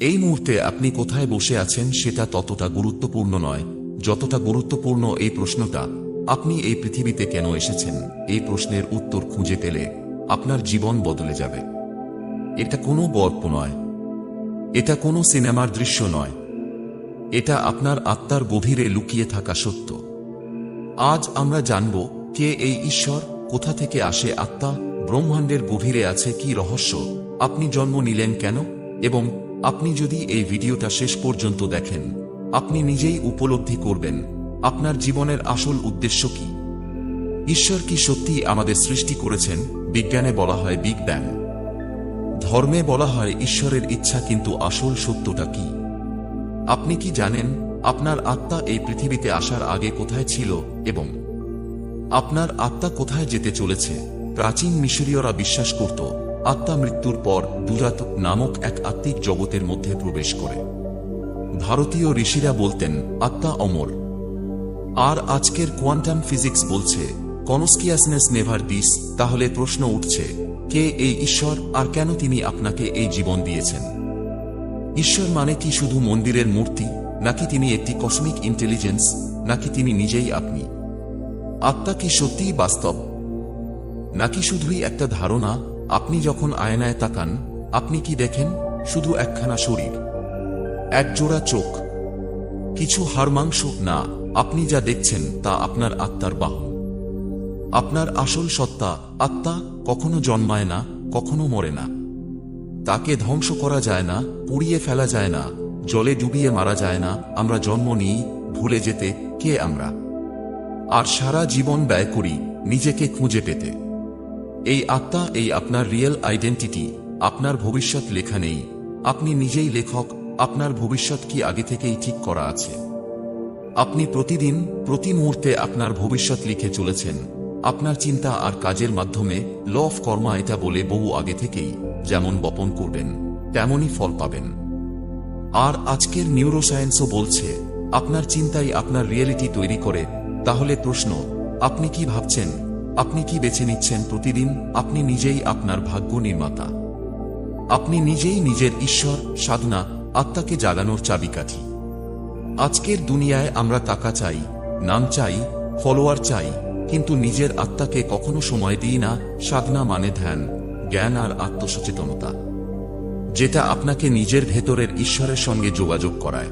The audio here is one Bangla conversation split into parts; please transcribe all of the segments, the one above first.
এই মুহূর্তে আপনি কোথায় বসে আছেন সেটা ততটা গুরুত্বপূর্ণ নয়। যতটা গুরুত্বপূর্ণ এই প্রশ্নটা, আপনি এই পৃথিবীতে কেন এসেছেন? এই প্রশ্নের উত্তর খুঁজে পেলে আপনার জীবন বদলে যাবে। এটা কোনো গল্প নয়। এটা কোনো সিনেমার দৃশ্য নয়। এটা আপনার আত্মার গভীরে লুকিয়ে থাকা সত্য। আজ আমরা জানব কে এই ঈশ্বর, কোথা থেকে আসে আত্মা, ব্রহ্মাণ্ডের গভীরে আছে কি রহস্য, আপনি জন্ম নিলেন কেন, এবং আপনি যদি এই ভিডিওটা শেষ পর্যন্ত দেখেন, আপনি নিজেই উপলব্ধি করবেন, আপনার জীবনের আসল উদ্দেশ্য কি? ঈশ্বর কি সত্যি আমাদের সৃষ্টি করেছেন? বিজ্ঞানে বলা হয় বিগ ব্যাং ধর্মে বলা হয় ঈশ্বরের ইচ্ছা কিন্তু আসল সত্যটা কি? আপনি কি জানেন, আপনার আত্মা এই পৃথিবীতে আসার আগে কোথায় ছিল এবং আপনার আত্মা কোথায় যেতে চলেছে? প্রাচীন মিশরীয়রা বিশ্বাস করত আত্মা মৃত্যুর পর দুরাত নামক এক আত্মিক জগতের মধ্যে প্রবেশ করে। ভারতীয় ঋষিরা বলতেন, আত্মা অমর। আর আজকের কোয়ান্টাম ফিজিক্স বলছে, কনস্কিয়াসনেস নেভার দিস, তাহলে প্রশ্ন উঠছে, কে এই ঈশ্বর, আর কেন তিনি আপনাকে এই জীবন দিয়েছেন? ঈশ্বর মানে কি শুধু মন্দিরের মূর্তি, নাকি তিনি একটি কসমিক ইন্টেলিজেন্স নাকি তিনি নিজেই আপনি? আত্মা কি সত্যিই বাস্তব? নাকি শুধুই একটা ধারণা আপনি যখন আয়নায় তাকান, আপনি কি দেখেন? শুধু একখানা শরীর। এক জোড়া চোখ। কিছু হাড়মাংস? না, আপনি যা দেখছেন তা আপনার আত্মার বাহন। আপনার আসল সত্তা, আত্মা, কখনো জন্মায় না, কখনো মরে না। তাকে ধ্বংস করা যায় না, পুড়িয়ে ফেলা যায় না, জলে ডুবিয়ে মারা যায় না, আমরা জন্ম নিই, ভুলে যেতে কে আমরা? আর সারা জীবন ব্যয় করি নিজেকে খুঁজে পেতে। এই আত্মা এই আপনার রিয়েল আইডেন্টিটি আপনার ভবিষ্যৎ লেখা নেই। আপনি নিজেই লেখক, আপনার ভবিষ্যৎ কি আগে থেকেই ঠিক করা আছে? আপনি প্রতিদিন, প্রতি মুহূর্তে আপনার ভবিষ্যৎ লিখে চলেছেন। আপনার চিন্তা আর কাজের মাধ্যমে ল অফ কর্মা এটা বলে বহু আগে থেকেই যেমন বপন করবেন, তেমনই ফল পাবেন। আর আজকের নিউরোসায়েন্সও বলছে, আপনার চিন্তাই আপনার রিয়েলিটি তৈরি করে। তাহলে প্রশ্ন, আপনি কি ভাবছেন? আপনি কি বেছে নিচ্ছেন প্রতিদিন? আপনি নিজেই আপনার ভাগ্য নির্মাতা। আপনি নিজেই নিজের ঈশ্বর, সাধনা, আত্মাকে জাগানোর চাবিকাঠি। আজকের দুনিয়ায় আমরা টাকা চাই, নাম চাই, ফলোয়ার চাই, কিন্তু নিজের আত্মাকে কখনো সময় দিই না, সাধনা মানে ধ্যান, জ্ঞান আর আত্মসচেতনতা। যেটা আপনাকে নিজের ভেতরের ঈশ্বরের সঙ্গে যোগাযোগ করায়।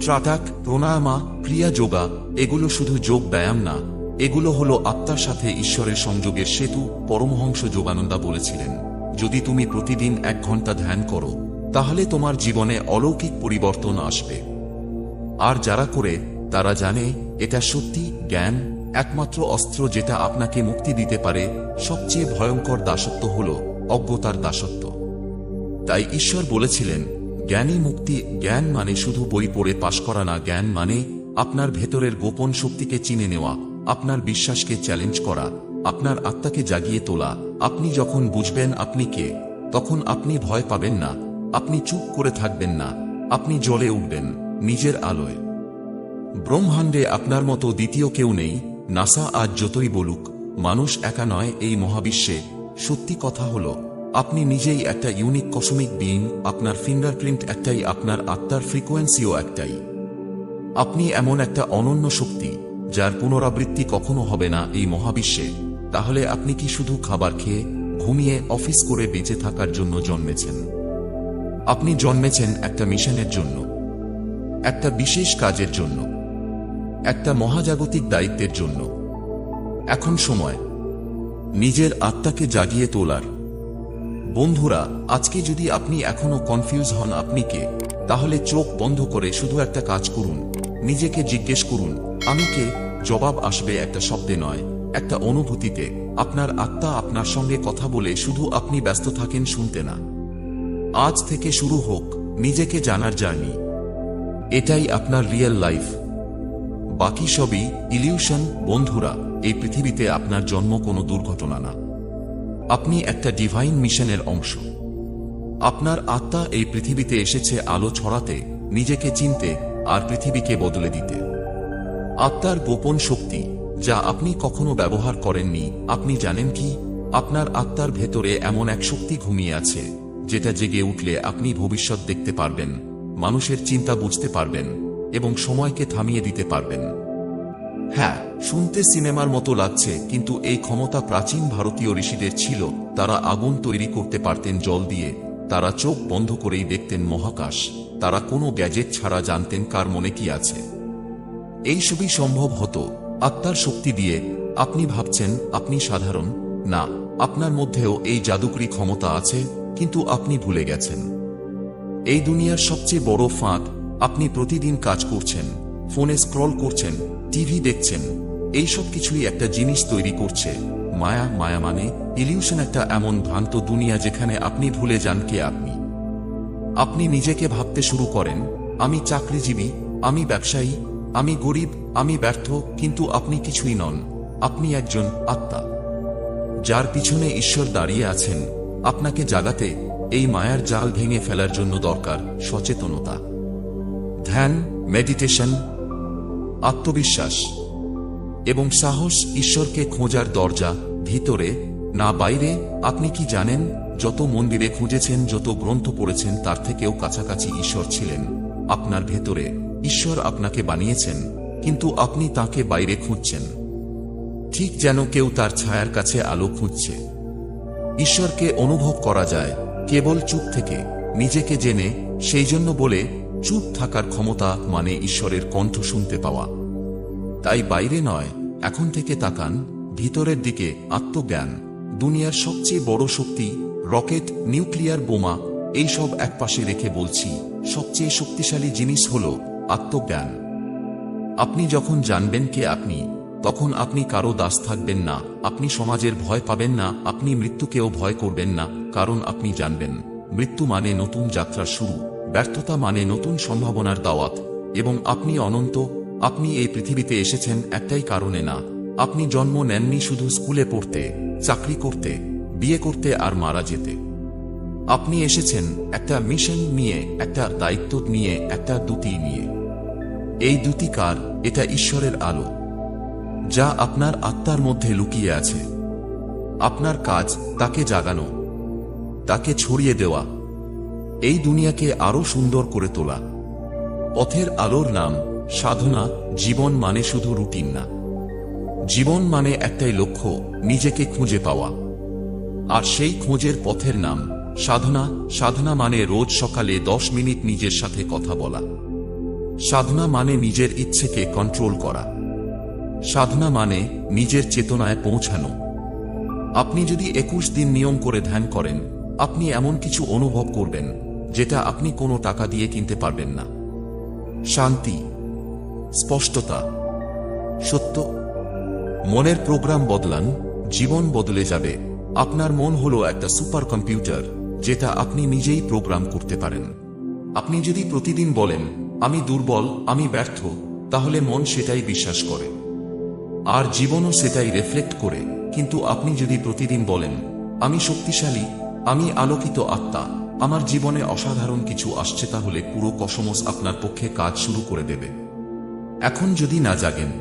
ট্রাটাক প্রণায়ামা, ক্রিয়া যোগা, এগুলো শুধু যোগ ব্যায়াম না এগুলো হলো আত্মার সাথে ঈশ্বরের সংযোগের সেতু, পরমহংস যোগানন্দা বলেছিলেন। যদি তুমি প্রতিদিন এক ঘণ্টা ধ্যান করো, তাহলে তোমার জীবনে অলৌকিক পরিবর্তন আসবে। আর যারা করে, তারা জানে, এটা সত্যি, জ্ঞান, একমাত্র অস্ত্র যেটা আপনাকে মুক্তি দিতে পারে, সবচেয়ে ভয়ঙ্কর দাসত্ব হল অজ্ঞতার দাসত্ব। তাই ঈশ্বর বলেছিলেন, জ্ঞানী মুক্তি, জ্ঞান মানে শুধু বই পড়ে পাশ করা না, জ্ঞান মানে আপনার ভেতরের গোপন শক্তিকে চিনে নেওয়া আপনার বিশ্বাসকে চ্যালেঞ্জ করা, আপনার আত্মাকে জাগিয়ে তোলা, আপনি যখন বুঝবেন আপনি কে, তখন আপনি ভয় পাবেন না, আপনি চুপ করে থাকবেন না, আপনি জ্বলে উঠবেন, নিজের আলোয়। ব্রহ্মাণ্ডে আপনার মতো দ্বিতীয় কেউ নেই, নাসা আজ যতই বলুক, মানুষ একা নয় এই মহাবিশ্বে, সত্যি কথা হলো, আপনি নিজেই একটা ইউনিক কসমিক বিইং আপনার ফিঙ্গারপ্রিন্ট একটাই, আপনার আত্মার ফ্রিকোয়েন্সিও একটাই। আপনি এমন একটা অনন্য শক্তি যার পুনরাবৃত্তি কখনো হবে না এই মহাবিশ্বে, তাহলে আপনি কি শুধু খাবার খেয়ে, ঘুমিয়ে অফিস করে বেঁচে থাকার জন্য জন্মেছেন? আপনি জন্মেছেন একটা মিশনের জন্য, একটা বিশেষ কাজের জন্য, একটা মহাজাগতিক দায়িত্বের জন্য। এখন সময়, নিজের আত্মাকে জাগিয়ে তোলার। বন্ধুরা, আজকে যদি আপনি এখনও কনফিউজ হন আপনি কে, তাহলে চোখ বন্ধ করে শুধু একটা কাজ করুন, নিজেকে জিজ্ঞেস করুন, আমি কে? জবাব আসবে একটা শব্দে নয়, একটা অনুভূতিতে। আপনার আত্মা আপনার সঙ্গে কথা বলে শুধু আপনি ব্যস্ত থাকেন শুনতে না। আজ থেকে শুরু হোক, নিজেকে জানার জার্নি। এটাই আপনার রিয়েল লাইফ। বাকি সবই ইলিউশন, বন্ধুরা, এই পৃথিবীতে আপনার জন্ম কোনো দুর্ঘটনা না। আপনি একটা ডিভাইন মিশনের অংশ। আপনার আত্মা এই পৃথিবীতে এসেছে আলো ছড়াতে, নিজেকে চিনতে, আর পৃথিবীকে বদলে দিতে। আত্মার গোপন শক্তি, যা আপনি কখনো ব্যবহার করেননি, আপনি জানেন কি? আপনার আত্মার ভেতরে এমন এক শক্তি ঘুমিয়ে আছে, যেটা জেগে উঠলে আপনি ভবিষ্যৎ দেখতে পারবেন, মানুষের চিন্তা বুঝতে পারবেন, এবং সময়কে থামিয়ে দিতে পারবেন। হ্যাঁ শুনতে সিনেমার মতো লাগছে, কিন্তু এই ক্ষমতা প্রাচীন ভারতীয় ঋষিদের ছিল, তারা আগুন তৈরি করতে পারতেন জল দিয়ে, তারা চোখ বন্ধ করেই দেখতেন মহাকাশ, তারা কোনো গ্যাজেট ছাড়া জানতেন কার মনে কি আছে। এই সবই সম্ভব হতো। আত্মার শক্তি দিয়ে আপনি ভাবছেন, আপনি সাধারণ। না, আপনার মধ্যেও এই জাদুকরী ক্ষমতা আছে, কিন্তু আপনি ভুলে গেছেন। এই দুনিয়ার সবচেয়ে বড় ফাঁদ, আপনি প্রতিদিন কাজ করছেন, ফোনে স্ক্রল করছেন, টিভি দেখছেন। এই সব কিছুই একটা জিনিস তৈরি করছে। মায়া মায়া মানে ইলিউশন একটা এমন ভ্রান্ত দুনিয়া যেখানে আপনি ভুলে যান কে আপনি। আপনি নিজেকে ভাবতে শুরু করেন, আমি চাকরিজীবী, আমি ব্যবসায়ী আমি গরিব, আমি ব্যর্থ, কিন্তু আপনি কিছুই নন। আপনি একজন আত্মা। যার পিছনে ঈশ্বর দাঁড়িয়ে আছেন, আপনাকে জাগাতে এই মায়ার জাল ভেঙে ফেলার জন্য দরকার সচেতনতা। ধ্যান, মেডিটেশন, আত্মবিশ্বাস এবং সাহস ঈশ্বরকে খোঁজার দরজা ভিতরে, না বাইরে, আপনি কি জানেন, যত মন্দিরে খুঁজেছেন, যত গ্রন্থ পড়েছেন, তার থেকেও কাছাকাছি ঈশ্বর ছিলেন। আপনার ভেতরে ঈশ্বর আপনাকে বানিয়েছেন, কিন্তু আপনি তাকে বাইরে খুঁজছেন। ঠিক যেন কেউ তার ছায়ার কাছে আলো খুঁজছে। ঈশ্বরকে অনুভব করা যায়, কেবল চুপ থেকে, নিজেকে জেনে, সেই জন্য বলে, চুপ থাকার ক্ষমতা মানে ঈশ্বরের কণ্ঠ শুনতে পাওয়া। তাই বাইরে নয়, এখন থেকে তাকান, ভিতরের দিকে আত্মজ্ঞান, দুনিয়ার সবচেয়ে বড় শক্তি, রকেট, নিউক্লিয়ার বোমা, এইসব একপাশে রেখে বলছি, সবচেয়ে শক্তিশালী জিনিস হল আত্মজ্ঞান। আপনি যখন জানবেন কে আপনি, তখন আপনি কারও দাস থাকবেন না, আপনি সমাজের ভয় পাবেন না, আপনি মৃত্যুকেও ভয় করবেন না, কারণ আপনি জানবেন, মৃত্যু মানে নতুন যাত্রা শুরু, ব্যর্থতা মানে নতুন সম্ভাবনার দাওয়াত, এবং আপনি অনন্ত, আপনি এই পৃথিবীতে এসেছেন একটাই কারণে না, আপনি জন্ম নেননি শুধু স্কুলে পড়তে, চাকরি করতে, বিয়ে করতে আর মারা যেতে। আপনি এসেছেন একটা মিশন নিয়ে, একটা দায়িত্ব নিয়ে, একটা দুটি নিয়ে। এই দুটি কার, এটা ঈশ্বরের আলো, যা আপনার আত্মার মধ্যে লুকিয়ে আছে। আপনার কাজ তাকে জাগানো, তাকে ছড়িয়ে দেওয়া, এই দুনিয়াকে আরও সুন্দর করে তোলা। পথের আলোর নাম, সাধনা, জীবন মানে শুধু রুটিন না। জীবন মানে একটাই লক্ষ্য, নিজেকে খুঁজে পাওয়া। আর সেই খোঁজের পথের নাম সাধনা সাধনা মানে রোজ সকালে দশ মিনিট নিজের সাথে কথা বলা। সাধনা মানে নিজের ইচ্ছেকে কন্ট্রোল করা। সাধনা মানে নিজের চেতনায় পৌঁছানো। আপনি যদি একুশ দিন নিয়ম করে ধ্যান করেন, আপনি এমন কিছু অনুভব করবেন, যেটা আপনি কোনো টাকা দিয়ে কিনতে পারবেন না। শান্তি, স্পষ্টতা, সত্য। মনের প্রোগ্রাম বদলান, জীবন বদলে যাবে। আপনার মন হলো একটা সুপার কম্পিউটার যেটা আপনি নিজেই প্রোগ্রাম করতে পারেন। আপনি যদি প্রতিদিন বলেন, আমি দুর্বল, আমি ব্যর্থ, তাহলে মন সেটাই বিশ্বাস করে। আর জীবনও সেটাই রেফ্লেক্ট করে। কিন্তু আপনি যদি প্রতিদিন বলেন, আমি শক্তিশালী, আমি আলোকিত আত্মা, আমার জীবনে অসাধারণ কিছু আসছে, তাহলে পুরো কসমস আপনার পক্ষে কাজ শুরু করে দেবে। এখন যদি না জাগেন,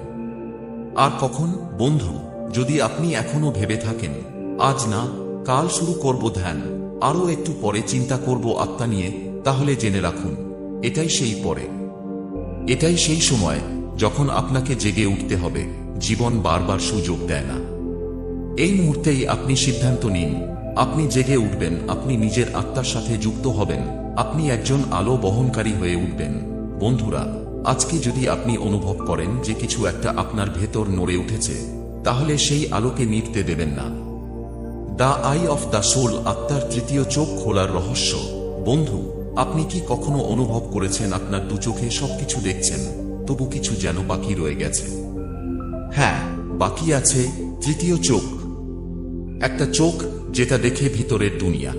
আর কখন? বন্ধু, যদি আপনি এখনও ভেবে থাকেন, আজ না, কাল শুরু করব ধ্যান। আরও একটু পরে চিন্তা করব আত্মা নিয়ে, তাহলে জেনে রাখুন, এটাই সেই পরে। এটাই সেই সময় যখন আপনাকে জেগে উঠতে হবে, জীবন বারবার সুযোগ দেয় না। এই মুহূর্তেই আপনি সিদ্ধান্ত নিন, আপনি জেগে উঠবেন, আপনি নিজের আত্মার সাথে যুক্ত হবেন, আপনি একজন আলো বহনকারী হয়ে উঠবেন। বন্ধুরা, আজকে যদি আপনি অনুভব করেন যে কিছু একটা আপনার ভেতর নড়ে উঠেছে, তাহলে সেই আলোকে নিভতে দেবেন না। The eye of the soul আত্মার তৃতীয় চোখ খোলার রহস্য। বন্ধু, আপনি কি কখনো অনুভব করেছেন আপনার দু চোখে সবকিছু দেখছেন, তবু কিছু যেন বাকি রয়ে গেছে? হ্যাঁ বাকি আছে তৃতীয় চোখ। একটা চোখ যেটা দেখে ভিতরের দুনিয়া।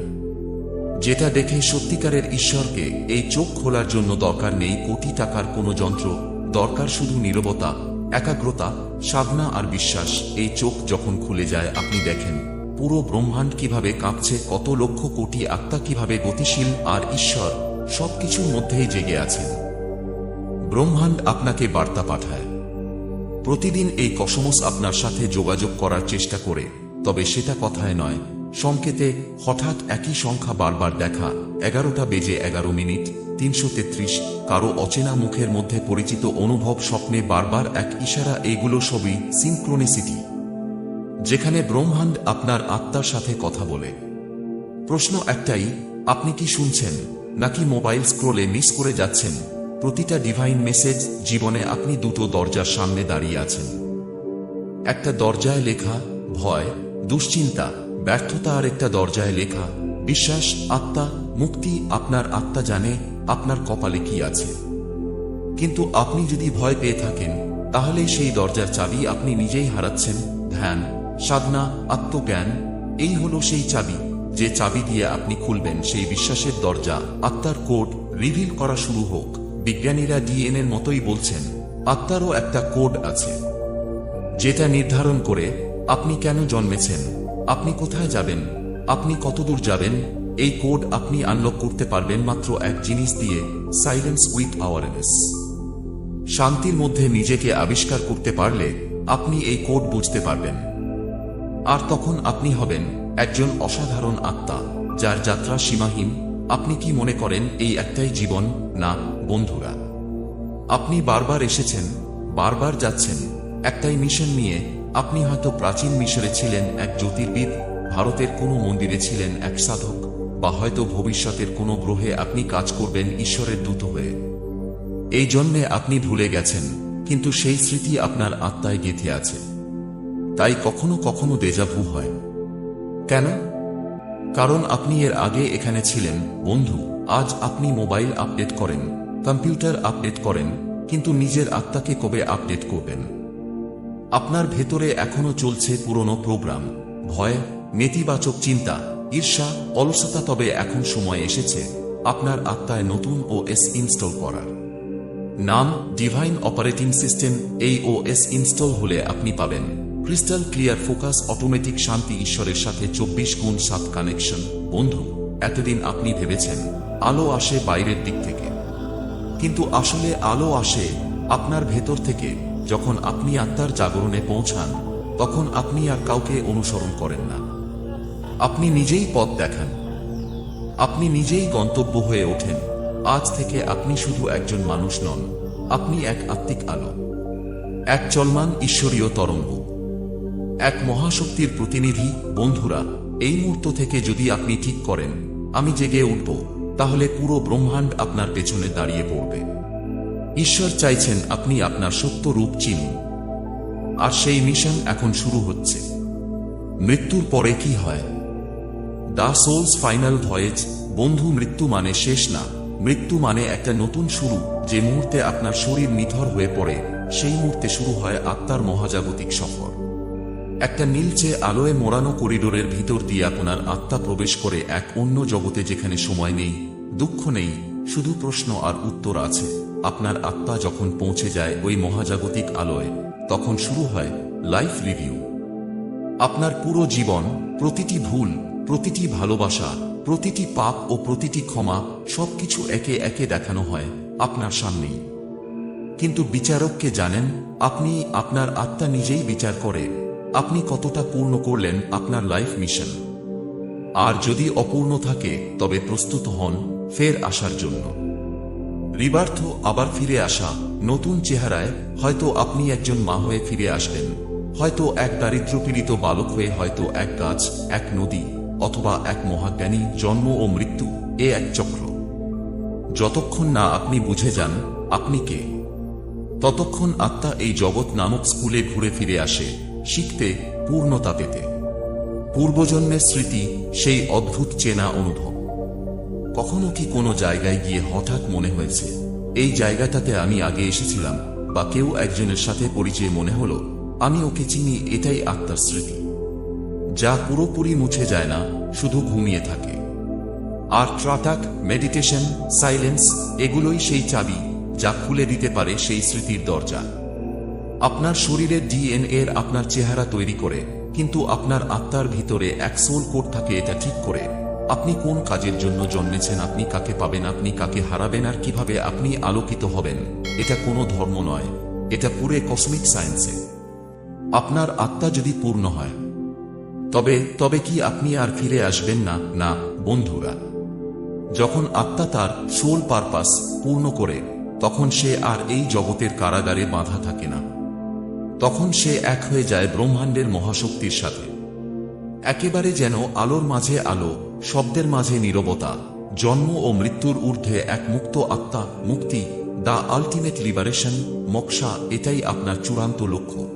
যেটা দেখে সত্যিকারের ঈশ্বরকে এই চোখ খোলার জন্য দরকার নেই কোটি টাকার কোনো যন্ত্র, দরকার শুধু নীরবতা, একাগ্রতা, সাধনা আর বিশ্বাস। এই চোখ যখন খুলে যায়, আপনি দেখেন পুরো ব্রহ্মাণ্ড কীভাবে কাঁপছে, কত লক্ষ কোটি আত্মা কীভাবে গতিশীল আর ঈশ্বর, সবকিছুর মধ্যেই জেগে আছেন ব্রহ্মাণ্ড আপনাকে বার্তা পাঠায়। প্রতিদিন এই কসমস আপনার সাথে যোগাযোগ করার চেষ্টা করে, তবে সেটা কথায় নয়। সংকেতে হঠাৎ একই সংখ্যা বারবার দেখা, এগারোটা বেজে এগারো মিনিট, তিনশো তেত্রিশ, কারও অচেনা মুখের মধ্যে পরিচিত অনুভব স্বপ্নে বারবার এক ইশারা, এগুলো সবই সিনক্রোনিসিটি যেখানে ব্রহ্মাণ্ড আপনার আত্মার সাথে কথা বলে। প্রশ্ন একটাই, আপনি কি শুনছেন, নাকি মোবাইল স্ক্রোলে মিস করে যাচ্ছেন? প্রতিটা ডিভাইন মেসেজ জীবনে আপনি দুটো দরজার সামনে দাঁড়িয়ে আছেন। একটা দরজায় লেখা, ভয়, দুশ্চিন্তা, ব্যর্থতা আর একটা দরজায় লেখা, বিশ্বাস, আত্মা, মুক্তি, আপনার আত্মা জানে আপনার কপালে কি আছে। কিন্তু আপনি যদি ভয় পেয়ে থাকেন, তাহলে সেই দরজার চাবি আপনি নিজেই হারাচ্ছেন, ধ্যান। সাধনা, আত্মজ্ঞান, এই হলো সেই চাবি। যে চাবি দিয়ে আপনি খুলবেন, সেই বিশ্বাসের দরজা। আত্মার কোড রিভিল করা শুরু হোক। বিজ্ঞানীরা ডিএনএর মতোই বলছেন, আত্মারও একটা কোড আছে। যেটা নির্ধারণ করে আপনি কেন জন্মেছেন, আপনি কোথায় যাবেন, আপনি কতদূর যাবেন, এই কোড আপনি আনলক করতে পারবেন মাত্র এক জিনিস দিয়ে সাইলেন্স উইথ আওয়ারনেস শান্তির মধ্যে নিজেকে আবিষ্কার করতে পারলে আপনি এই কোড বুঝতে পারবেন। আর তখন আপনি হবেন একজন অসাধারণ আত্মা, যার যাত্রা সীমাহীন। আপনি কি মনে করেন এই একটাই জীবন? না, বন্ধুরা। আপনি বারবার এসেছেন, বারবার যাচ্ছেন। একটাই মিশন নিয়ে আপনি হয়তো প্রাচীন মিশরে ছিলেন এক জ্যোতির্বিদ, ভারতের কোনো মন্দিরে ছিলেন এক সাধক, বা হয়তো ভবিষ্যতের কোনো গ্রহে আপনি কাজ করবেন ঈশ্বরের দূত হয়ে। এই জন্যে আপনি ভুলে গেছেন, কিন্তু সেই স্মৃতি আপনার আত্মায় গেঁথে আছে। তাই কখনো কখনো দেজাভু হয়। কেন? কারণ আপনি এর আগে এখানে ছিলেন, বন্ধু। আজ আপনি মোবাইল আপডেট করেন, কম্পিউটার আপডেট করেন, কিন্তু নিজের আত্মাকে কবে আপডেট করবেন? আপনার ভেতরে এখনও চলছে পুরনো প্রোগ্রাম। ভয়, নেতিবাচক চিন্তা, ঈর্ষা, অলসতা তবে এখন সময় এসেছে। আপনার আত্মায় নতুন ও এস ইনস্টল করার। নাম ডিভাইন অপারেটিং সিস্টেম এই ও এস ইনস্টল হলে আপনি পাবেন। ক্রিস্টাল ক্লিয়ার ফোকাস অটোমেটিক শান্তি ঈশ্বরের সাথে চব্বিশ গুণ সাত কানেকশন বন্ধু, এতদিন আপনি ভেবেছেন আলো আসে বাইরের দিক থেকে। কিন্তু আসলে আলো আসে আপনার ভেতর থেকে। যখন আপনি আত্মার জাগরণে পৌঁছান, তখন আপনি আর কাউকে অনুসরণ করেন না। আপনি নিজেই পথ দেখান। আপনি নিজেই গন্তব্য হয়ে ওঠেন। আজ থেকে আপনি শুধু একজন মানুষ নন, আপনি এক আত্মিক আলো। এক চলমান ঈশ্বরীয় তরঙ্গ। এক মহাশক্তির প্রতিনিধি, বন্ধুরা, এই মুহূর্ত থেকে যদি আপনি ঠিক করেন, আমি জেগে উঠব, তাহলে পুরো ব্রহ্মাণ্ড আপনার পেছনে দাঁড়িয়ে পড়বে। ঈশ্বর চাইছেন আপনি আপনার সত্য রূপ চিনুন। আর সেই মিশন এখন শুরু হচ্ছে। মৃত্যুর পরে কি হয়? দ্য সোলস ফাইনাল ভয়েজ, বন্ধু মৃত্যু মানে শেষ না, মৃত্যু মানে একটা নতুন শুরু, যে মুহূর্তে আপনার শরীর নিথর হয়ে পড়ে, সেই মুহূর্তে শুরু হয় আত্মার মহাজাগতিক সফর। একটা নীলচে আলোয় মোড়ানো করিডোরের ভিতর দিয়ে আপনার আত্মা প্রবেশ করে এক অন্য জগতে যেখানে সময় নেই, দুঃখ নেই, শুধু প্রশ্ন আর উত্তর আছে। আপনার আত্মা যখন পৌঁছে যায় ওই মহাজাগতিক আলোয়, তখন শুরু হয় লাইফ রিভিউ আপনার পুরো জীবন, প্রতিটি ভুল, প্রতিটি ভালোবাসা, প্রতিটি পাপ ও প্রতিটি ক্ষমা সবকিছু একে একে দেখানো হয় আপনার সামনেই। কিন্তু বিচারককে জানেন, আপনি আপনার আত্মা নিজেই বিচার করে। আপনি কতটা পূর্ণ করলেন আপনার লাইফ মিশন। আর যদি অপূর্ণ থাকে, তবে প্রস্তুত হন, ফের আসার জন্য। রিবার্থ আবার ফিরে আসা, নতুন চেহারায়, হয়তো আপনি একজন মা হয়ে ফিরে আসবেন। হয়তো এক দারিদ্রপীড়িত বালক হয়ে হয়তো এক গাছ, এক নদী, অথবা এক মহাজ্ঞানী জন্ম ও মৃত্যু, এ এক চক্র। যতক্ষণ না আপনি বুঝে যান, আপনি কে। ততক্ষণ আত্মা এই জগৎ নামক স্কুলে ঘুরে ফিরে আসে। শিখতে, পূর্ণতা পেতে। পূর্বজন্মের স্মৃতি সেই অদ্ভুত চেনা অনুভব। কখনো কি কোনো জায়গায় গিয়ে হঠাৎ মনে হয়েছে, এই জায়গাটাতে আমি আগে এসেছিলাম বা কেউ একজনের সাথে পরিচয় মনে হলো, আমি ওকে চিনি, এটাই আত্মার স্মৃতি। যা পুরোপুরি মুছে যায় না, শুধু ঘুমিয়ে থাকে। আর ট্রাটাক মেডিটেশন, সাইলেন্স, এগুলোই সেই চাবি যা খুলে দিতে পারে সেই স্মৃতির দরজা। আপনার শরীরে ডিএনএ আপনার চেহারা তৈরি করে, কিন্তু আপনার আত্মার ভিতরে এক সোল কোড থাকে এটা ঠিক করে। আপনি কোন কাজের জন্য জন্মেছেন, আপনি কাকে পাবেন, আপনি কাকে হারাবেন, আর কীভাবে আপনি আলোকিত হবেন, এটা কোনো ধর্ম নয়। এটা পুরে কসমিক সায়েন্সে আপনার আত্মা যদি পূর্ণ হয়, তবে তবে কি আপনি আর ফিরে আসবেন না? না, বন্ধুরা। যখন আত্মা তার সোল পারপাস পূর্ণ করে, তখন সে আর এই জগতের কারাগারে বাঁধা থাকে না। তখন সে এক হয়ে যায় ব্রহ্মাণ্ডের মহাশক্তির সাথে। একেবারে যেন আলোর মাঝে আলো, শব্দের মাঝে নীরবতা, জন্ম ও মৃত্যুর ঊর্ধ্বে এক মুক্ত আত্মা, মুক্তি, দ্য আলটিমেট লিবারেশন মক্সা এটাই আপনার চূড়ান্ত লক্ষ্য।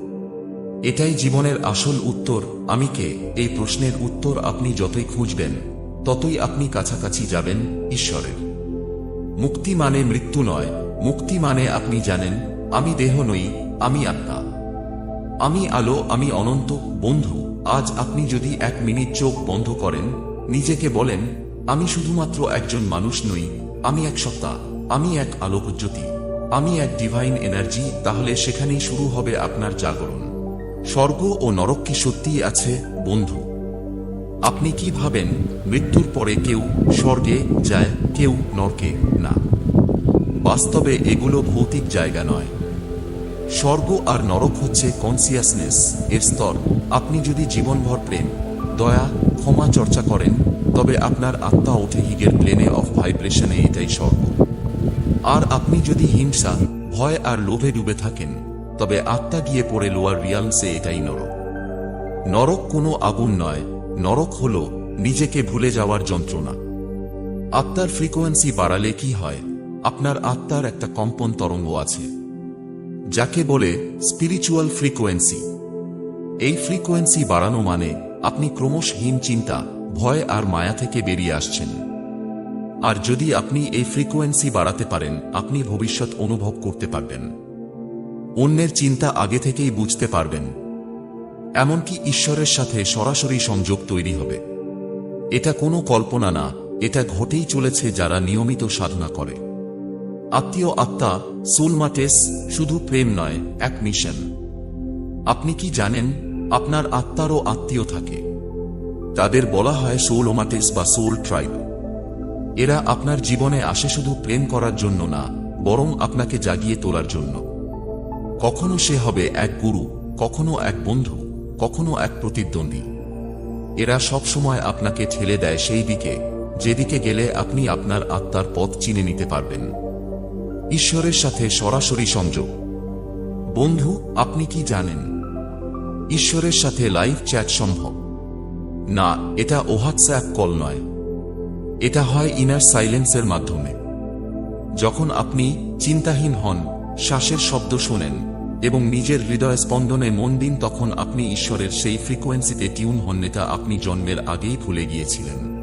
এটাই জীবনের আসল উত্তর, আমি কে? এই প্রশ্নের উত্তর আপনি যতই খুঁজবেন, ততই আপনি কাছাকাছি যাবেন ঈশ্বরের। মুক্তি মানে মৃত্যু নয়, মুক্তি মানে আপনি জানেন, আমি দেহ নই, আমি আত্মা। আমি আলো, আমি অনন্ত, বন্ধু, আজ আপনি যদি এক মিনিট চোখ বন্ধ করেন, নিজেকে বলেন, আমি শুধুমাত্র একজন মানুষ নই, আমি এক সত্তা, আমি এক আলোকজ্যোতি, আমি এক ডিভাইন এনার্জি তাহলে সেখানেই শুরু হবে আপনার জাগরণ। স্বর্গ ও নরক কি সত্যিই আছে, বন্ধু? আপনি কি ভাবেন, মৃত্যুর পরে কেউ স্বর্গে যায়, কেউ নরকে? না। বাস্তবে এগুলো ভৌতিক জায়গা নয়। স্বর্গ আর নরক হচ্ছে কনসিয়াসনেস এর স্তর। আপনি যদি জীবনভর প্রেম, দয়া, ক্ষমা চর্চা করেন, তবে আপনার আত্মা ওঠে হিগের প্লেনে অফ ভাইব্রেশনে এটাই স্বর্গ। আর আপনি যদি হিংসা, ভয় আর লোভে ডুবে থাকেন, তবে আত্মা গিয়ে পড়ে লোয়ার রিয়ালসে এটাই নরক। নরক কোনো আগুন নয়, নরক হল নিজেকে ভুলে যাওয়ার যন্ত্রণা। আত্মার ফ্রিকোয়েন্সি বাড়ালে কি হয়? আপনার আত্মার একটা কম্পন তরঙ্গ আছে। যাকে বলে স্পিরিচুয়াল ফ্রিকোয়েন্সি এই ফ্রিকোয়েন্সি বাড়ানো মানে আপনি ক্রমশহীন চিন্তা, ভয় আর মায়া থেকে বেরিয়ে আসছেন। আর যদি আপনি এই ফ্রিকোয়েন্সি বাড়াতে পারেন, আপনি ভবিষ্যৎ অনুভব করতে পারবেন। অন্যের চিন্তা আগে থেকেই বুঝতে পারবেন। এমনকি ঈশ্বরের সাথে সরাসরি সংযোগ তৈরি হবে। এটা কোনো কল্পনা না, এটা ঘটেই চলেছে যারা নিয়মিত সাধনা করে। আত্মীয় আত্মা, সোলমাটেস শুধু প্রেম নয়, এক মিশন। আপনি কি জানেন, আপনার আত্মারও আত্মীয় থাকে। তাদের বলা হয় সোলোমাটেস বা সোল ট্রাইব। এরা আপনার জীবনে আসে শুধু প্রেম করার জন্য না, বরং আপনাকে জাগিয়ে তোলার জন্য। কখনো সে হবে এক গুরু, কখনো এক বন্ধু, কখনো এক প্রতিদ্বন্দ্বী। এরা সবসময় আপনাকে ঠেলে দেয় সেই দিকে, যেদিকে গেলে আপনি আপনার আত্মার পথ চিনে নিতে পারবেন। ঈশ্বরের সাথে সরাসরি সংযোগ। বন্ধু, আপনি কি জানেন? ঈশ্বরের সাথে লাইভ চ্যাট সম্ভব। না, এটা ওহাটসঅ্যাপ কল নয়। এটা হয় ইনার সাইলেন্সের মাধ্যমে। যখন আপনি চিন্তাহীন হন, শ্বাসের শব্দ শোনেন এবং নিজের হৃদয় স্পন্দনে মন দিন, তখন আপনি ঈশ্বরের সেই ফ্রিকোয়েন্সিতে টিউন হন নেতা আপনি জন্মের আগেই ভুলে গিয়েছিলেন।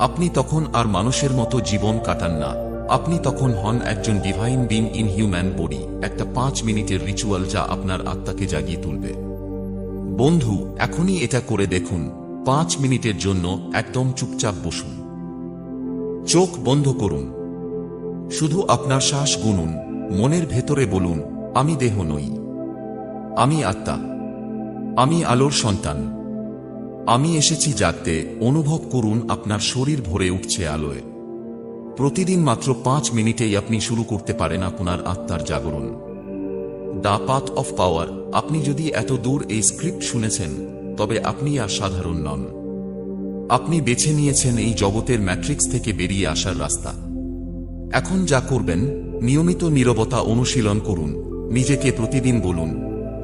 আপনি তখন আর মানুষের মতো জীবন কাটান না। আপনি তখন হন একজন divine being in human body একটা পাঁচ মিনিটের রিচুয়াল যা আপনার আত্মাকে জাগিয়ে তুলবে। বন্ধু, এখনই এটা করে দেখুন, পাঁচ মিনিটের জন্য একদম চুপচাপ বসুন। চোখ বন্ধ করুন। শুধু আপনার শ্বাস গুনুন, মনের ভেতরে বলুন, আমি দেহ নই। আমি আত্মা। আমি আলোর সন্তান। আমি এসেছি জাগতে, অনুভব করুন আপনার শরীর ভরে উঠছে আলোয়। প্রতিদিন মাত্র পাঁচ মিনিটেই আপনি শুরু করতে পারেন আপনার আত্মার জাগরণ। দ্য পাথ অফ পাওয়ার, আপনি যদি এত দূর এই স্ক্রিপ্ট শুনেছেন, তবে আপনি আর সাধারণ নন। আপনি বেছে নিয়েছেন এই জগতের ম্যাট্রিক্স থেকে বেরিয়ে আসার রাস্তা। এখন যা করবেন, নিয়মিত নীরবতা অনুশীলন করুন, নিজেকে প্রতিদিন বলুন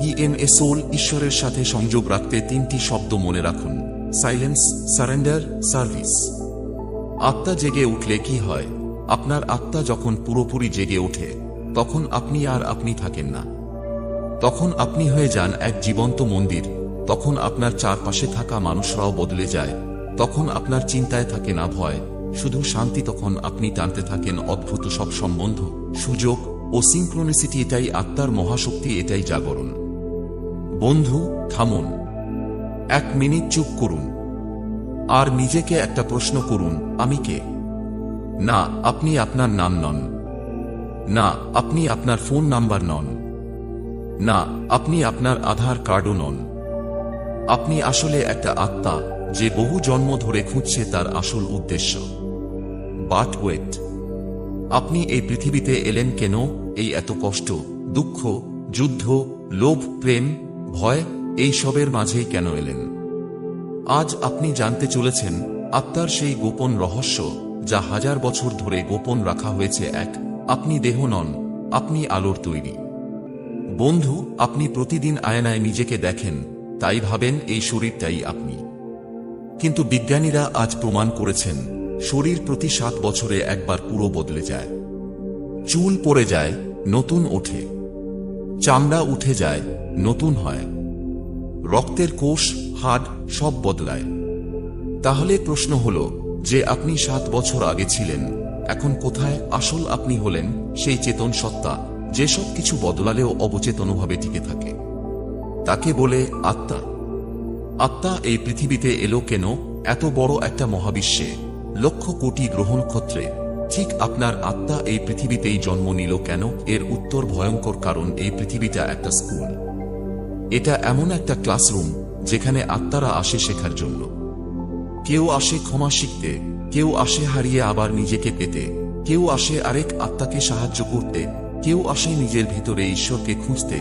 ই এম এ সোল ঈশ্বরের সাথে সংযোগ রাখতে তিনটি শব্দ মনে রাখুন সাইলেন্স সারেন্ডার সার্ভিস আত্মা জেগে উঠলে কি হয়? আপনার আত্মা যখন পুরোপুরি জেগে ওঠে, তখন আপনি আর আপনি থাকেন না। তখন আপনি হয়ে যান এক জীবন্ত মন্দির, তখন আপনার চারপাশে থাকা মানুষরাও বদলে যায়, তখন আপনার চিন্তায় থাকে না ভয়, শুধু শান্তি তখন আপনি টানতে থাকেন অদ্ভুত সব সম্বন্ধ, সুযোগ ও সিঙ্ক্রোনিসিটি এটাই আত্মার মহাশক্তি, এটাই জাগরণ। বন্ধু, থামুন। এক মিনিট চুপ করুন। আর নিজেকে একটা প্রশ্ন করুন, আমি কে? না, আপনি আপনার নাম নন। না, আপনি আপনার ফোন নাম্বার নন। না, আপনি আপনার আধার কার্ডও নন। আপনি আসলে একটা আত্মা, যে বহু জন্ম ধরে খুঁজছে তার আসল উদ্দেশ্য। But wait. আপনি এই পৃথিবীতে এলেন কেন? এই এত কষ্ট, দুঃখ, যুদ্ধ, লোভ, প্রেম, ভয়, এই সবের মাঝেই কেন এলেন? আজ আপনি জানতে চলেছেন আত্মার সেই গোপন রহস্য যা হাজার বছর ধরে গোপন রাখা হয়েছে এক, আপনি দেহ নন, আপনি আলোর তৈরি। বন্ধু, আপনি প্রতিদিন আয়নায় নিজেকে দেখেন, তাই ভাবেন এই শরীরটাই আপনি। কিন্তু বিজ্ঞানীরা আজ প্রমাণ করেছেন, শরীর প্রতি সাত বছরে একবার পুরো বদলে যায়। চুল পড়ে যায়, নতুন ওঠে। চামড়া উঠে যায়, নতুন হয়। রক্তের কোষ, হাড় সব বদলায়। তাহলে প্রশ্ন হল, যে আপনি সাত বছর আগে ছিলেন, এখন কোথায় আসল আপনি হলেন সেই চেতন সত্তা, যে সব কিছু বদলালেও অবচেতনভাবে টিকে থাকে। তাকে বলে আত্মা। আত্মা এই পৃথিবীতে এলো কেন? এত বড় একটা মহাবিশ্বে। লক্ষ কোটি গ্রহ নক্ষত্রে ঠিক আপনার আত্মা এই পৃথিবীতেই জন্ম নিল কেন? এর উত্তর ভয়ঙ্কর কারণ এই পৃথিবীটা একটা স্কুল। এটা এমন একটা ক্লাসরুম যেখানে আত্মারা আসে শেখার জন্য। কেউ আসে ক্ষমা শিখতে, কেউ আসে হারিয়ে আবার নিজেকে পেতে, কেউ আসে আরেক আত্মাকে সাহায্য করতে, কেউ আসে নিজের ভিতরে ঈশ্বরকে খুঁজতে।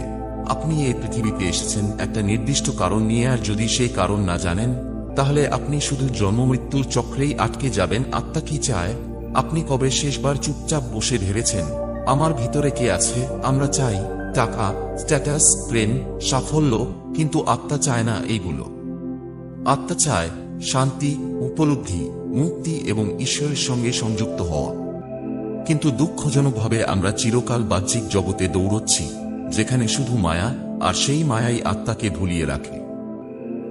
আপনি এই পৃথিবীতে এসেছেন একটা নির্দিষ্ট কারণ নিয়ে, আর যদি সেই কারণ না জানেন, তাহলে আপনি শুধু জন্ম মৃত্যুর চক্রেই আটকে যাবেন। আত্মা কি চায়? আপনি কবে শেষবার চুপচাপ বসে ভেবেছেন আমার ভিতরে কে আছে? আমরা চাই, টাকা স্ট্যাটাস প্রেম, সাফল্য কিন্তু আত্মা চায় না এইগুলো। আত্মা চায় শান্তি, উপলব্ধি, মুক্তি এবং ঈশ্বরের সঙ্গে সংযুক্ত হওয়া। কিন্তু দুঃখজনকভাবে আমরা চিরকাল বাহ্যিক জগতে দৌড়চ্ছি, যেখানে শুধু মায়া আর সেই মায়াই আত্মাকে ভুলিয়ে রাখে।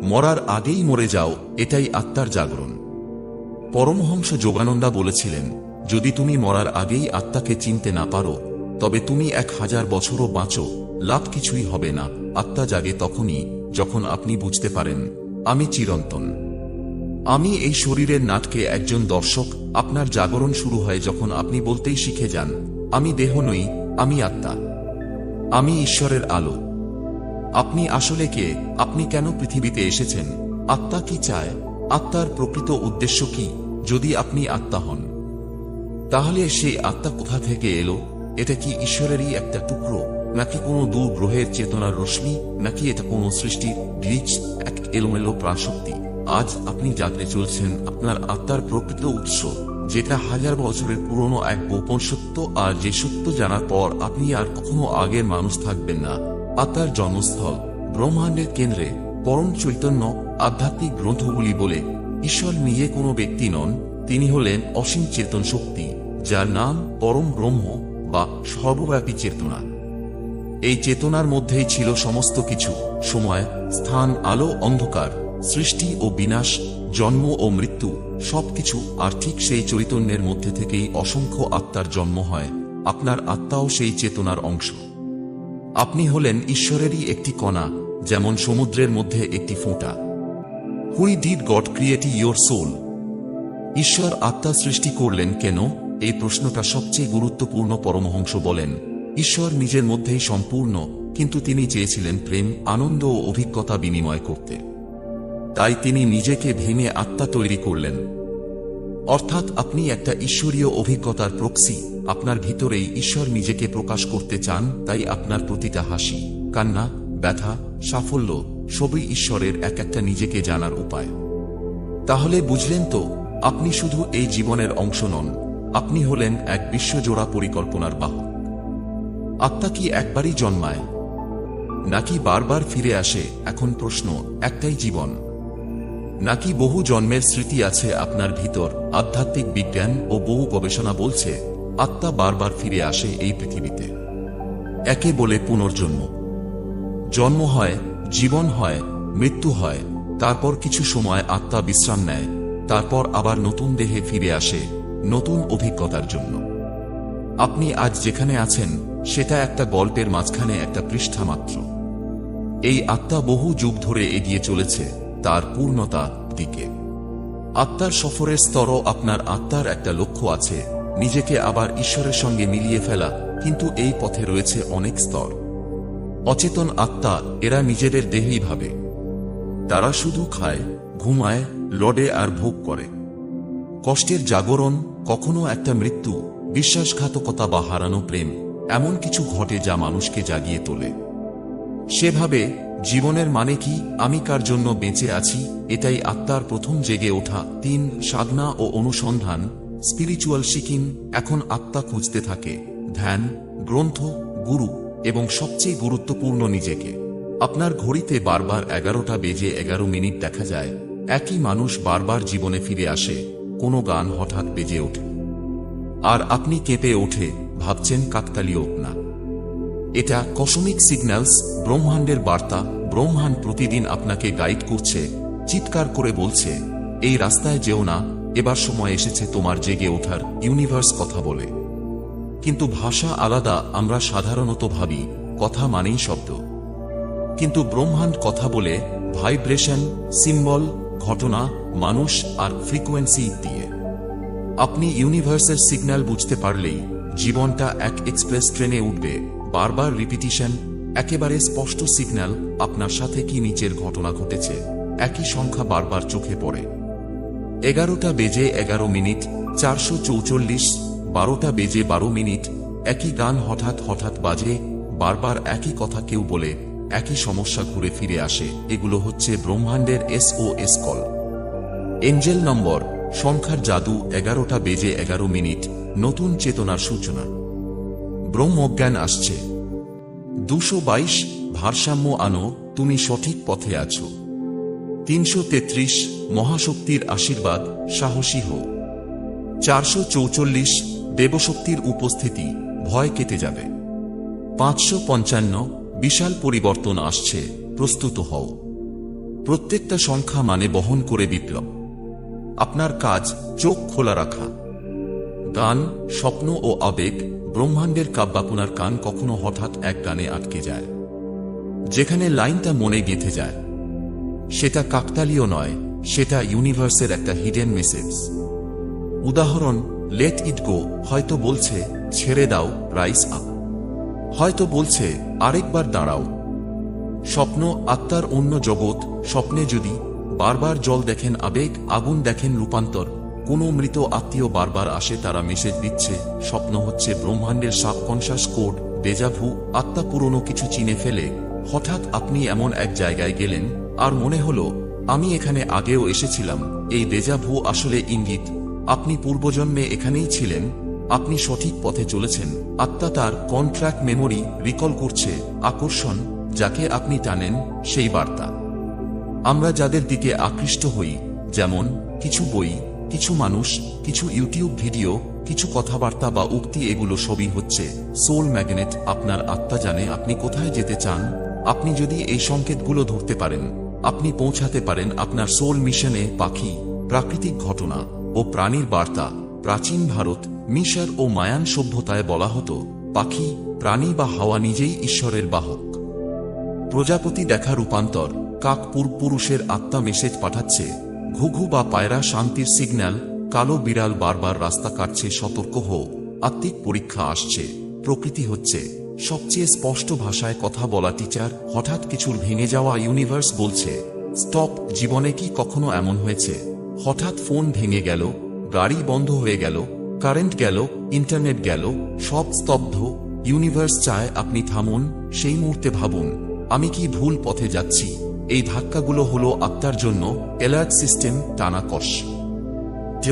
মরার আগেই মরে যাও, এটাই আত্মার জাগরণ। পরমহংস যোগানন্দা বলেছিলেন, যদি তুমি মরার আগেই আত্মাকে চিনতে না পারো, তবে তুমি এক হাজার বছরও বাঁচো। লাভ কিছুই হবে না। আত্মা জাগে তখনই, যখন আপনি বুঝতে পারেন, আমি চিরন্তন। আমি এই শরীরের নাটকে একজন দর্শক, আপনার জাগরণ শুরু হয় যখন আপনি বলতেই শিখে যান, আমি দেহ নই, আমি আত্মা। আমি ঈশ্বরের আলো। আপনি আসলে কে? আপনি কেন পৃথিবীতে এসেছেন? আত্মা কি চায়? আত্মার প্রকৃত উদ্দেশ্য কি, যদি আপনি আত্মা হন? তাহলে সেই আত্মা কোথা থেকে এলো? এটা কি ঈশ্বরেরই একটা টুকরো? নাকি কোনো দূর গ্রহের চেতনার রশ্মি, নাকি এটা কোনো সৃষ্টির গ্লিচ এক এলোমেলো প্রাণশক্তি? আজ আপনি জানতে চলছেন আপনার আত্মার প্রকৃত উৎস, যেটা হাজার বছরের পুরনো এক গোপন সত্য আর যে সত্য জানার পর আপনি আর কখনো আগের মানুষ থাকবেন না। আত্মার জন্মস্থল, ব্রহ্মাণ্ডের কেন্দ্রে, পরম চৈতন্য আধ্যাত্মিক গ্রন্থগুলি বলে, ঈশ্বর নিজে কোনো ব্যক্তি নন, তিনি হলেন অসীম চেতন শক্তি, যার নাম পরম ব্রহ্ম বা সর্বব্যাপী চেতনা। এই চেতনার মধ্যেই ছিল সমস্ত কিছু। সময়, স্থান, আলো, অন্ধকার, সৃষ্টি ও বিনাশ, জন্ম ও মৃত্যু, সবকিছু আর ঠিক সেই চৈতন্যের মধ্যে থেকেই অসংখ্য আত্মার জন্ম হয়। আপনার আত্মাও সেই চেতনার অংশ। আপনি হলেন ঈশ্বরেরই একটি কণা, যেমন সমুদ্রের মধ্যে একটি ফোঁটা। Who did God create your soul ঈশ্বর আত্মা সৃষ্টি করলেন কেন? এই প্রশ্নটা সবচেয়ে গুরুত্বপূর্ণ পরমহংস বলেন। ঈশ্বর নিজের মধ্যেই সম্পূর্ণ, কিন্তু তিনি চেয়েছিলেন প্রেম, আনন্দ ও অভিজ্ঞতা বিনিময় করতে। তাই তিনি নিজেকে ভেঙে আত্মা তৈরি করলেন। অর্থাৎ আপনি একটা ঈশ্বরীয় অভিজ্ঞতার প্রক্সি, আপনার ভিতরেই ঈশ্বর নিজেকে প্রকাশ করতে চান, তাই আপনার প্রতিটা হাসি, কান্না, ব্যথা, সাফল্য, সবই ঈশ্বরের এক একটা নিজেকে জানার উপায়। তাহলে বুঝলেন তো, আপনি শুধু এই জীবনের অংশ নন, আপনি হলেন এক বিশ্বজোড়া পরিকল্পনার বাহক। আত্মা কি একবারই জন্মায়? নাকি বারবার ফিরে আসে? এখন প্রশ্ন, একটাই জীবন। নাকি বহু জন্মের স্মৃতি আছে আপনার ভিতর? আধ্যাত্মিক বিজ্ঞান ও বহু গবেষণা বলছে, আত্মা বারবার ফিরে আসে এই পৃথিবীতে। একে বলে পুনর্জন্ম। জন্ম হয়, জীবন হয়, মৃত্যু হয়, তারপর কিছু সময় আত্মা বিশ্রাম নেয়, তারপর আবার নতুন দেহে ফিরে আসে, নতুন অভিজ্ঞতার জন্য। আপনি আজ যেখানে আছেন সেটা একটা গল্পের মাঝখানে একটা পৃষ্ঠা মাত্র। এই আত্মা বহু যুগ ধরে এগিয়ে চলেছে তার পূর্ণতা দিকে। আত্মার সফরের স্তরও আপনার আত্মার একটা লক্ষ্য আছে, নিজেকে আবার ঈশ্বরের সঙ্গে মিলিয়ে ফেলা, কিন্তু এই পথে রয়েছে অনেক স্তর। অচেতন আত্মা এরা নিজেদের দেহেই ভাবে। তারা শুধু খায়, ঘুমায়, লড়ে আর ভোগ করে। কষ্টের জাগরণ, কখনো একটা মৃত্যু, বিশ্বাসঘাতকতা বা হারানো প্রেম। এমন কিছু ঘটে যা মানুষকে জাগিয়ে তোলে। সেভাবে জীবনের মানে কি, আমি কার জন্য বেঁচে আছি, এটাই আত্মার প্রথম জেগে ওঠা। তিন, সাধনা ও অনুসন্ধান স্পিরিচুয়াল শিকিং এখন আত্মা খুঁজতে থাকে। ধ্যান, গ্রন্থ, গুরু এবং সবচেয়ে গুরুত্বপূর্ণ নিজেকে। আপনার ঘড়িতে বারবার এগারোটা বেজে এগারো মিনিট দেখা যায়। একই মানুষ বারবার জীবনে ফিরে আসে। কোনো গান হঠাৎ বেজে ওঠে। আর আপনি কেঁপে ওঠে। ভাবছেন কাকতালীয় না। এটা কসমিক সিগন্যালস, ব্রহ্মাণ্ডের বার্তা, ব্রহ্মাণ্ড প্রতিদিন আপনাকে গাইড করছে, চিৎকার করে বলছে, এই রাস্তায় যেও না, এবার সময় এসেছে তোমার জেগে ওঠার, ইউনিভার্স কথা বলে। কিন্তু ভাষা আলাদা, আমরা সাধারণত ভাবি, কথা মানেই শব্দ। কিন্তু ব্রহ্মাণ্ড কথা বলে, ভাইব্রেশন, সিম্বল, ঘটনা, মানুষ আর ফ্রিকোয়েন্সি দিয়ে। আপনি ইউনিভার্সের সিগন্যাল বুঝতে পারলেই জীবনটা এক এক্সপ্রেস ট্রেনে উঠবে। বারবার রিপিটিশন একেবারে স্পষ্ট সিগন্যাল আপনার সাথে কি নিচের ঘটনা ঘটেছে। একই সংখ্যা বারবার চোখে পড়ে। এগারোটা বেজে এগারো মিনিট, চারশো চৌচল্লিশ, বারোটা বেজে বারো মিনিট, একই গান হঠাৎ হঠাৎ বাজে, বারবার একই কথা কেউ বলে, একই সমস্যা ঘুরে ফিরে আসে। এগুলো হচ্ছে ব্রহ্মাণ্ডের S O S call angel number সংখ্যার জাদু, এগারোটা বেজে এগারো মিনিট। নতুন চেতনার সূচনা। ব্রহ্মজ্ঞান আসছে। দুশো বাইশ ভারসাম্য আনো, তুমি সঠিক পথে আছো। তিনশো তেত্রিশ মহাশক্তির আশীর্বাদ, সাহসী হো চারশো চৌচল্লিশ দেবশক্তির উপস্থিতি, ভয় কেটে যাবে। পাঁচশো পঞ্চান্ন বিশাল পরিবর্তন আসছে, প্রস্তুত হও। প্রত্যেকটা সংখ্যা মানে বহন করে বিপ্লব। আপনার কাজ চোখ খোলা রাখা। গান, স্বপ্ন ও আবেগ ব্রহ্মাণ্ডের কাব্যাপনার কান কখনো হঠাৎ এক গানে আটকে যায়। যেখানে লাইনটা মনে গেঁথে যায়। সেটা কাকতালীয় নয়, সেটা ইউনিভার্সের একটা হিডেন মেসেজ উদাহরণ লেট ইট গো হয়তো বলছে, ছেড়ে দাও রাইস আপ হয়তো বলছে, আরেকবার দাঁড়াও। স্বপ্ন, আত্মার অন্য জগৎ, স্বপ্নে যদি বারবার জল দেখেন আবেগ, আগুন দেখেন রূপান্তর কোনো মৃত আত্মীয় বারবার আসে, তারা মেসেজ দিচ্ছে, স্বপ্ন হচ্ছে ব্রহ্মাণ্ডের সাবকনশাস কোড ডেজাভু আত্মা পুরনো কিছু চিনে ফেলে, হঠাৎ আপনি এমন এক জায়গায় গেলেন, আর মনে হলো, আমি এখানে আগেও এসেছিলাম, এই ডেজাভু আসলে ইঙ্গিত, আপনি পূর্বজন্মে এখানেই ছিলেন, আপনি সঠিক পথে চলেছেন, আত্মা তার কন্ট্রাক্ট মেমোরি রিকল করছে, আকর্ষণ, যাকে আপনি টানেন, সেই বার্তা। আমরা যাদের দিকে আকৃষ্ট হই, যেমন কিছু বই কিছু মানুষ, কিছু ইউটিউব ভিডিও, কিছু কথাবার্তা বা উক্তি এগুলো সবই হচ্ছে। সোল ম্যাগনেট, আপনার আত্মা জানে আপনি কোথায় যেতে চান। আপনি যদি এই সংকেতগুলো ধরতে পারেন, আপনি পৌঁছাতে পারেন আপনার সোল মিশনে পাখি, প্রাকৃতিক ঘটনা ও প্রাণীর বার্তা। প্রাচীন ভারত, মিশর ও মায়ান সভ্যতায় বলা হতো, পাখি, প্রাণী বা হাওয়া নিজেই ঈশ্বরের বাহক। প্রজাপতি দেখা রূপান্তর, কাক পুরুষের আত্মা মেসেজ পাঠাচ্ছে। ঘুঘু বা পায়রা শান্তির সিগন্যাল, কালো বিড়াল বারবার রাস্তা কাটছে, সতর্ক হো আত্মিক পরীক্ষা আসছে। প্রকৃতি হচ্ছে, সবচেয়ে স্পষ্ট ভাষায় কথা বলা টিচার, হঠাৎ কিছুর ভেঙে যাওয়া ইউনিভার্স বলছে, স্টপ, জীবনে কি কখনো এমন হয়েছে? হঠাৎ ফোন ভেঙে গেল, গাড়ি বন্ধ হয়ে গেল, কারেন্ট গেল, ইন্টারনেট গেল, সব স্তব্ধ। ইউনিভার্স চায়, আপনি থামুন, সেই মুহূর্তে ভাবুন, আমি কি ভুল পথে যাচ্ছি? এই ধাক্কাগুলো হলো আত্মার জন্য অ্যালার্ট সিস্টেম টানা কষ।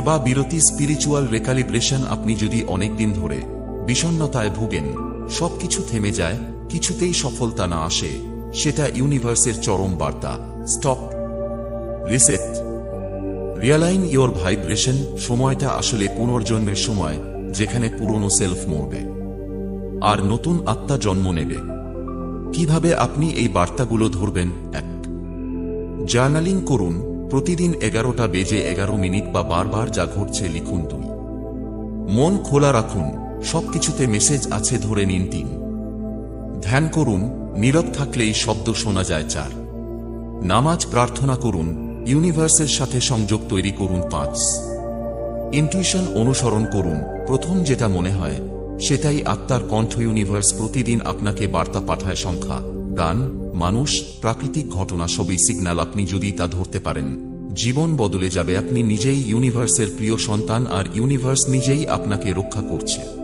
বা বিরতি স্পিরিচুয়াল রেকালিব্রেশন আপনি যদি অনেকদিন ধরে বিষণ্নতায় ভুগেন, সবকিছু থেমে যায়, কিছুতেই সফলতা না আসে, সেটা ইউনিভার্সের চরম বার্তা। Stop. Reset. Realign your vibration সময়টা আসলে পুনর্জন্মের সময়, যেখানে পুরনো সেলফ মরবে। আর নতুন আত্মা জন্ম নেবে। কীভাবে আপনি এই বার্তাগুলো ধরবেন, এক জার্নালিং করুন, প্রতিদিন এগারোটা বেজে এগারো মিনিট বা বারবার যা ঘটছে লিখুন দুই। মন খোলা রাখুন, সবকিছুতে মেসেজ আছে ধরে নিন তিন। ধ্যান করুন, নীরব থাকলেই শব্দ শোনা যায় চার। নামাজ প্রার্থনা করুন, ইউনিভার্সের সাথে সংযোগ তৈরি করুন পাঁচ। ইনটিউশন অনুসরণ করুন, প্রথম যেটা মনে হয়, সেটাই আত্মার কণ্ঠ ইউনিভার্স প্রতিদিন আপনাকে বার্তা পাঠায় সংখ্যা। গান মানুষ, প্রাকৃতিক ঘটনা সবই সিগন্যাল আপনি যদি তা ধরতে পারেন। জীবন বদলে যাবে আপনি নিজেই ইউনিভার্সের প্রিয় সন্তান আর ইউনিভার্স নিজেই আপনাকে রক্ষা করছে।